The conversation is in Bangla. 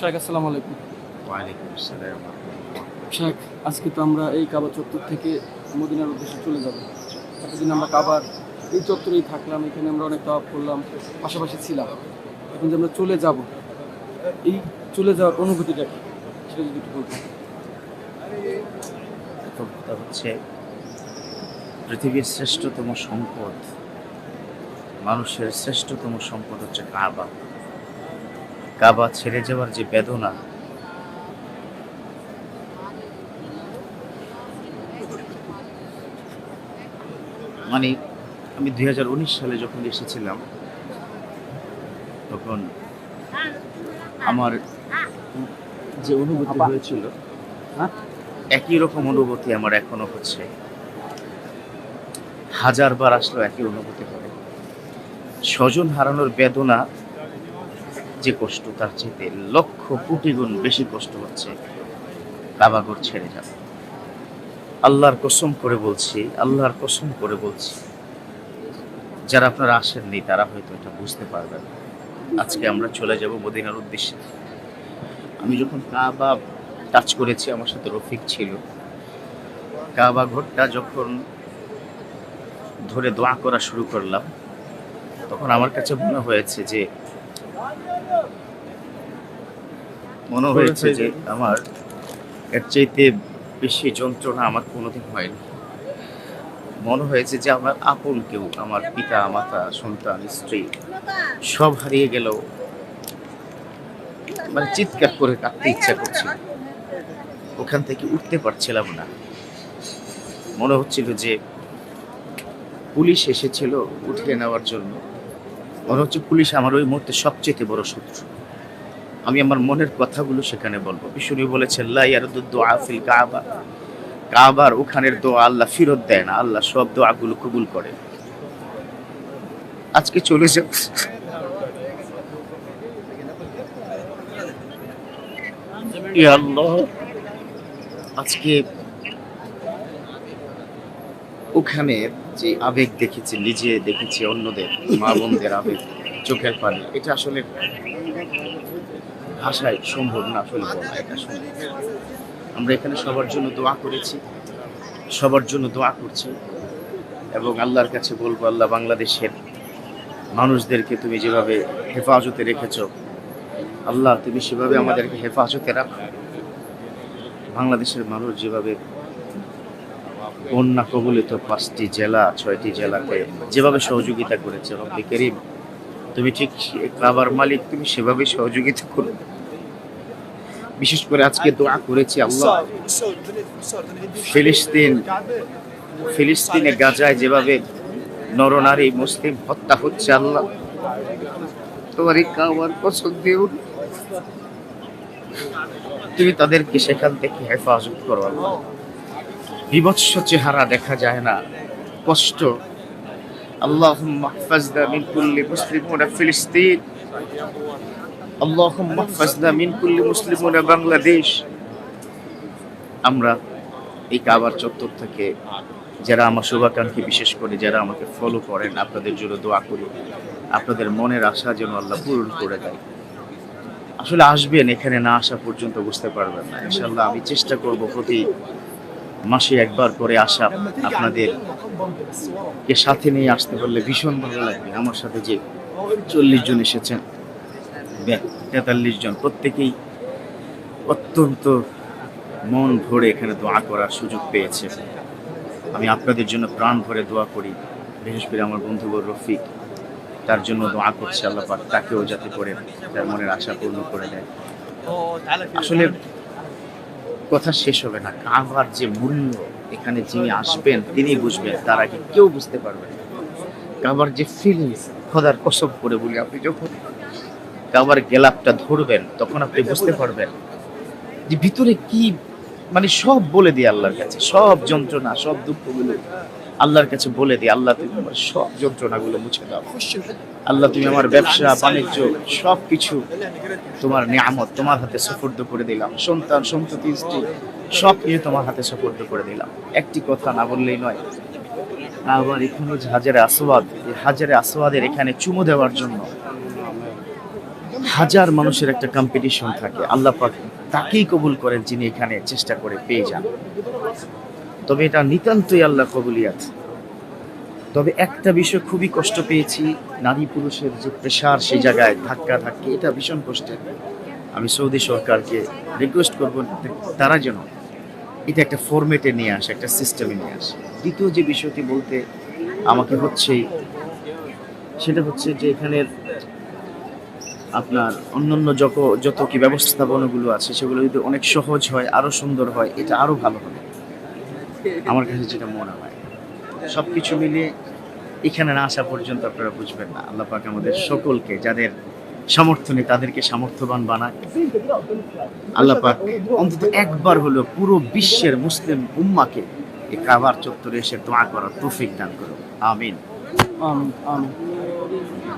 শেখ আসসালামু আলাইকুম। ওয়ালাইকুম আসসালাম শেখ আজকে তো আমরা এই কাবা চত্বর থেকে মদিনার উদ্দেশ্যে চলে যাব। এতদিন আমরা কাবার এই চত্বরেই থাকলাম এখানে আমরা অনেক তাওয়াব করলাম পাশাপাশি ছিলাম। এখন যে আমরা চলে যাব এই চলে যাওয়ার অনুভূতিটা কি? সেটা যদি একটু বলতেন। প্রথম কথা হচ্ছে পৃথিবীর শ্রেষ্ঠতম সম্পদ মানুষের শ্রেষ্ঠতম সম্পদ হচ্ছে কাবা। কাবা ছেড়ে যাওয়ার যে বেদনা মানে আমি দু হাজার উনিশ সালে যখন এসেছিলাম তখন আমার যে অনুভূতি হয়েছিল হ্যাঁ? একই রকম অনুভূতি আমার এখনও হচ্ছে হাজার বার আসলেও একই অনুভূতি হবে স্বজন হারানোর বেদনা যে কষ্ট, তার চেয়ে লক্ষ কোটি গুণ বেশি কষ্ট হচ্ছে কাবাগর ছেড়ে যাবে আল্লাহর কসম করে বলছি, আল্লাহর কসম করে বলছি, যারা আপনারা আসেননি, তারা হয়তো এটা বুঝতে পারবেন। আজকে আমরা চলে যাব মদিনার উদ্দেশ্যে। আমি যখন কাবা টাচ করেছি, আমার সাথে রফিক ছিল। কাবা ঘরটা যখন ধরে দোয়া করা শুরু করলাম, তখন আমার কাছে মনে হয়েছে যে মনে হয়েছে যে আমার এর চাইতে বেশি যন্ত্রণা আমার কোনোদিন হয়নি। মনে হয়েছে যে আমার আপন কেউ আমার পিতা মাতা সন্তান স্ত্রী সব হারিয়ে গেল মানে চিৎকার করে কাঁদতে ইচ্ছা করছিল। ওখান থেকে উঠতে পারছিলাম না। মনে হচ্ছিল যে পুলিশ এসেছিল উঠিয়ে নেওয়ার জন্য। মনে হচ্ছে পুলিশ আমার ওই মুহূর্তে সবচেয়ে বড় শত্রু। আমি আমার মনের কথাগুলো সেখানে বলব। বিষ্ণু বলেছেন দোয়া ফিল কাবা। কাবার ওখানের দোয়া আল্লাহ ফিরত দেয় না। আল্লাহ সব দোয়াগুলো কবুল করে। আজকে চলে যাব আল্লাহ, আজকে ওখানে যে আবেগ দেখেছি, নিজে দেখেছি, অন্যদের, মা বোনদের আবেগ, চোখের পানি, এটা আসলে ভাষায় সম্ভব না, আসলে এটা আমরা এখানে সবার জন্য দোয়া করেছি, সবার জন্য দোয়া করছি এবং আল্লাহর কাছে বলব, আল্লাহ বাংলাদেশের মানুষদেরকে তুমি যেভাবে হেফাজতে রেখেছ, আল্লাহ তুমি সেভাবে আমাদেরকে হেফাজতে রাখো। বাংলাদেশের মানুষ যেভাবে বন্যা কবলিত পাঁচটি জেলা, ছয়টি জেলাতে যেভাবে সহযোগিতা করেছে রব্বি করিম, তুমি ঠিক কাবার মালিক, তুমি সেভাবে সহযোগিতা করো। বিশেষ করে আজকে দোয়া করেছি আল্লাহ। ফিলিস্তিন, ফিলিস্তিনে, গাজায় যেভাবে নরনারী মুসলিম হত্যা হচ্ছে আল্লাহ। তোমার এই কাবার পছন্দ তুমি তাদেরকে সেখান থেকে হেফাজত করো আল্লাহ। বিভৎস চেহারা দেখা যায় না কষ্ট اللهم احفظنا من كل مسلمون فلسطين اللهم احفظنا من كل مسلمون বাংলাদেশ আমরা এই কাবার চত্বর থেকে যারা আমার শুভাকাঙ্ক্ষী বিশেষ করে যারা আমাকে ফলো করেন আপনাদের জন্য দোয়া করি আপনাদের মনের আশা যেন আল্লাহ পূরণ করে দেয় আসলে আসবেন এখানে না আসা পর্যন্ত বুঝতে পারবেন না ইনশাল্লাহ আমি চেষ্টা করব প্রতি মাসে একবার করে আসা আপনাদের কে সাথে নিয়ে আসতে পারলে ভীষণ ভালো লাগবে। আমার সাথে যে চল্লিশ জন এসেছেন তেতাল্লিশ জন, প্রত্যেকেই অত্যন্ত মন ভরে এখানে দোয়া করার সুযোগ পেয়েছে। আমি আপনাদের জন্য প্রাণ ভরে দোয়া করি। বিশেষ করে আমার বন্ধুবর রফিক, তার জন্য দোয়া করছে আল্লাহ পাক, তাকেও যাতে করে তার মনের আশা পূর্ণ করে দেয়। আসলে কথা শেষ হবে না। কাবার যে মূল্য এখানে যিনি আসবেন, তিনি বুঝবেন, তার আগে কেউ বুঝতে পারবে না। কাবার যে ফিলিংস খোদার কসব করে বলি, আপনি যখন কাবার গেলাপটা ধরবেন, তখন আপনি বুঝতে পারবেন যে ভিতরে কি মানে সব বলে দিই আল্লাহর কাছে, সব যন্ত্রণা, সব দুঃখগুলো। আল্লাহর কাছে বলে দিই, আল্লাহ তুমি আমার সব যন্ত্রণাগুলো মুছে দাও। আল্লাহ তুমি আমার ব্যবসা, বাণিজ্য সব কিছু তোমার নিয়ামত তোমার হাতে সফর্দ করে দিলাম। সন্তান, সন্ততি, স্ত্রী সব কিছু তোমার হাতে সফর্দ করে দিলাম। একটি কথা না বললেই নয় আবার এখানে যে হাজারে আসওয়াদ হাজারে আসওয়াদের এখানে চুমু দেওয়ার জন্য হাজার মানুষের একটা কম্পিটিশন থাকে। আল্লাহ পাক তাকেই কবুল করেন যিনি এখানে চেষ্টা করে পেয়ে যান। তবে এটা নিতান্তই আল্লাহ কবুলিয়াত। তবে একটা বিষয় খুবই কষ্ট পেয়েছি, নারী পুরুষের যে প্রেশার সেই জায়গায় ধাক্কা ধাক্কি, এটা ভীষণ কষ্টের। আমি সৌদি সরকারকে রিকোয়েস্ট করব, তারা যেন এটা একটা ফরম্যাটে নিয়ে আসে, একটা সিস্টেমে নিয়ে আসে। দ্বিতীয় যে বিষয়টি বলতে আমাকে হচ্ছে, সেটা হচ্ছে যে এখানের আপনার অন্যান্য যত যত কি ব্যবস্থাপনাগুলো আছে, সেগুলো যদি অনেক সহজ হয় আরও সুন্দর হয়, এটা আরও ভালো হবে। আমার কাছে যেটা মনে হয় সব কিছু মিলিয়ে এখানে না আসা পর্যন্ত আপনারা বুঝবেন না। আল্লাহ পাক আমাদের সকলকে যাদের সমর্থনে তাদেরকে সামর্থ্যবান বানায় আল্লাহ পাক অন্তত একবার হলো পুরো বিশ্বের মুসলিম উম্মাকে এই কাবার চত্বরে এসে দোয়া করার তৌফিক দান করো আমিন আমিন।